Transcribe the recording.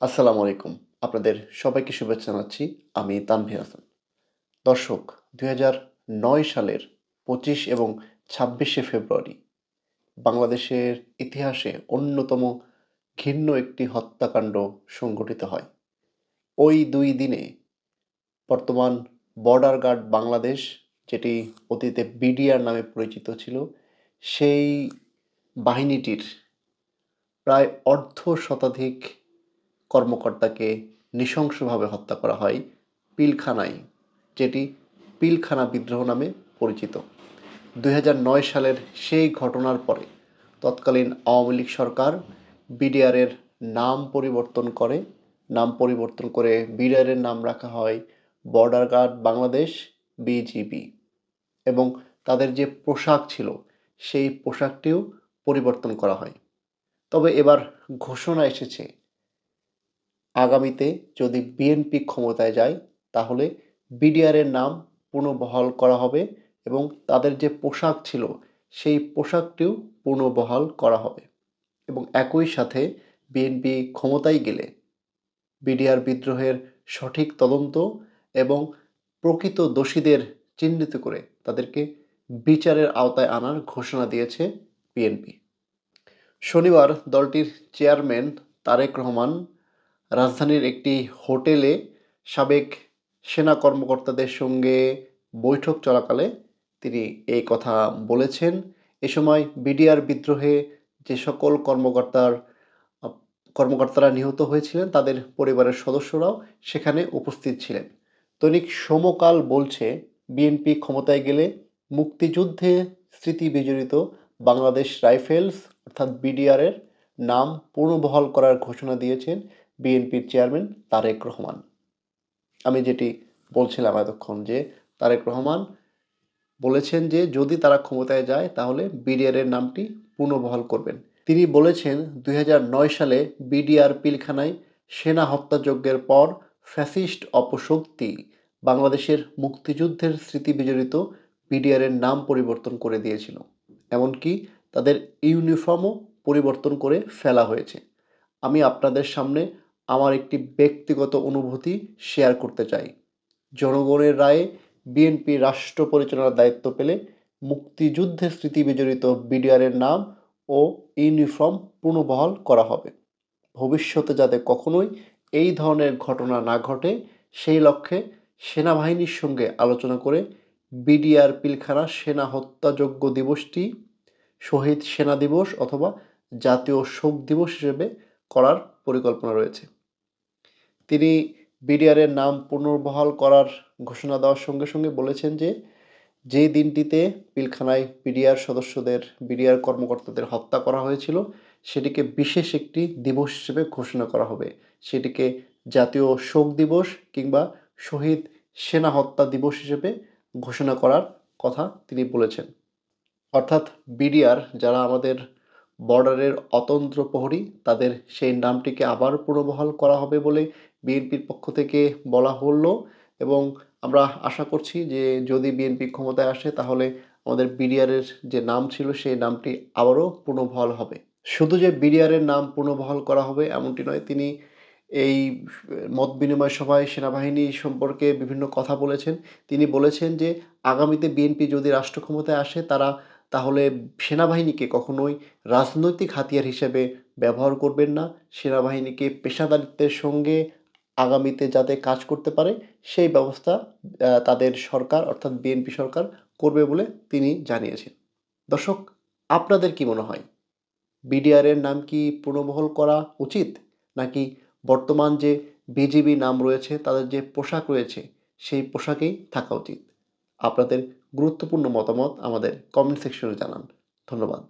আসসালামু আলাইকুম। আপনাদের সবাইকে শুভেচ্ছা জানাচ্ছি। আমি তানভীর হাসান। দর্শক, দুই নয় সালের পঁচিশ এবং ছাব্বিশে ফেব্রুয়ারি বাংলাদেশের ইতিহাসে অন্যতম ঘৃণ্য একটি হত্যাকাণ্ড সংঘটিত হয়। ওই দুই দিনে বর্তমান বর্ডার গার্ড বাংলাদেশ, যেটি অতীতে বিডিআর নামে পরিচিত ছিল, সেই বাহিনীটির প্রায় অর্ধ শতাধিক কর্মকর্তাকে নৃশংসভাবে হত্যা করা হয় পিলখানায়, যেটি পিলখানা বিদ্রোহ নামে পরিচিত। দুই সালের সেই ঘটনার পরে তৎকালীন আওয়ামী লীগ সরকার বিডিআরের নাম পরিবর্তন করে, নাম পরিবর্তন করে বিডিআরের নাম রাখা হয় বর্ডার গার্ড বাংলাদেশ বিজিবি। এবং তাদের যে পোশাক ছিল, সেই পোশাকটিও পরিবর্তন করা হয়। তবে এবার ঘোষণা এসেছে আগামীতে যদি বিএনপি ক্ষমতায় যায়, তাহলে বিডিআরের নাম পুনর্বহাল করা হবে এবং তাদের যে পোশাক ছিল, সেই পোশাকটিও পুনর্বহাল করা হবে। এবং একই সাথে বিএনপি ক্ষমতায় গেলে বিডিআর বিদ্রোহের সঠিক তদন্ত এবং প্রকৃত দোষীদের চিহ্নিত করে তাদেরকে বিচারের আওতায় আনার ঘোষণা দিয়েছে বিএনপি শনিবার দলটির চেয়ারম্যান তারেক রহমান রাজধানীর একটি হোটেলে সাবেক সেনা কর্মকর্তাদের সঙ্গে বৈঠক চলাকালে তিনি এই কথা বলেছেন। এ সময় বিডিআর বিদ্রোহে যে সকল কর্মকর্তার, কর্মকর্তারা নিহত হয়েছিলেন, তাদের পরিবারের সদস্যরাও সেখানে উপস্থিত ছিলেন। দৈনিক সমকাল বলছে, বিএনপি ক্ষমতায় গেলে মুক্তিযুদ্ধে স্মৃতি বিজড়িত বাংলাদেশ রাইফেলস, অর্থাৎ বিডিআরের নাম পুনর্বহাল করার ঘোষণা দিয়েছেন বিএনপির চেয়ারম্যান তারেক রহমান আমি যেটি বলছিলাম এতক্ষণ যে তারেক রহমান বলেছেন যে যদি তারা ক্ষমতায় যায় তাহলে বিডিআরের নামটি পুনর্বহাল করবেন। তিনি বলেছেন দু হাজার নয় সালে বিডিআর পিলখানায় সেনা হত্যাযজ্ঞের পর ফ্যাসিস্ট অপশক্তি বাংলাদেশের মুক্তিযুদ্ধের স্মৃতি বিজড়িত বিডিআরের নাম পরিবর্তন করে দিয়েছিল। এমনকি তাদের ইউনিফর্মও পরিবর্তন করে ফেলা হয়েছে। আমি আপনাদের সামনে আমার একটি ব্যক্তিগত অনুভূতি শেয়ার করতে চাই। জনগণের রায়ে বিএনপি রাষ্ট্র পরিচালনার দায়িত্ব পেলে মুক্তিযুদ্ধের স্মৃতি বিজড়িত বিডিআরের নাম ও ইউনিফর্ম পুনর্বহাল করা হবে। ভবিষ্যতে যাতে কখনোই এই ধরনের ঘটনা না ঘটে, সেই লক্ষ্যে সেনাবাহিনীর সঙ্গে আলোচনা করে বিডিআর পিলখানা সেনা হত্যাযোগ্য দিবসটি শহীদ সেনা দিবস অথবা জাতীয় শোক দিবস হিসেবে করার পরিকল্পনা রয়েছে। তিনি বিডিআরের নাম পুনর্বহাল করার ঘোষণা দেওয়ার সঙ্গে সঙ্গে বলেছেন যে যে দিনটিতে পিলখানায় বিডিআর সদস্যদের বিডিআর কর্মকর্তাদের হত্যা করা হয়েছিল, সেটিকে বিশেষ একটি দিবস হিসেবে ঘোষণা করা হবে। সেটিকে জাতীয় শোক দিবস কিংবা শহীদ সেনা হত্যা দিবস হিসেবে ঘোষণা করার কথা তিনি বলেছেন। অর্থাৎ বিডিআর যারা আমাদের বর্ডারের অতন্ত্র প্রহরী, তাদের সেই নামটিকে আবার পুনর্বহাল করা হবে বলে বিএনপির পক্ষ থেকে বলা হলো এবং আমরা আশা করছি যে যদি বিএনপি ক্ষমতায় আসে তাহলে আমাদের বিডিআরের যে নাম ছিল সেই নামটি আবারও পুনর্বহাল হবে। শুধু যে বিডিআরের নাম পুনর্বহাল করা হবে এমনটি নয়, তিনি এই মত বিনিময় সভায় সেনাবাহিনী সম্পর্কে বিভিন্ন কথা বলেছেন। তিনি বলেছেন যে আগামীতে বিএনপি যদি রাষ্ট্র ক্ষমতায় আসে তারা তাহলে সেনাবাহিনীকে কখনোই রাজনৈতিক হাতিয়ার হিসেবে ব্যবহার করবেন না। সেনাবাহিনীকে পেশাদারিত্বের সঙ্গে আগামীতে যাতে কাজ করতে পারে, সেই ব্যবস্থা তাদের সরকার, অর্থাৎ বিএনপি সরকার করবে বলে তিনি জানিয়েছেন। দর্শক, আপনাদের কি মনে হয়? বিডিআরের নাম কি পুনর্বহল করা উচিত? নাকি বর্তমান যে বিজিবি নাম রয়েছে, তাদের যে পোশাক রয়েছে, সেই পোশাকেই থাকা উচিত? আপনাদের গুরুত্বপূর্ণ মতামত আমাদের কমেন্ট সেকশনে জানান। ধন্যবাদ।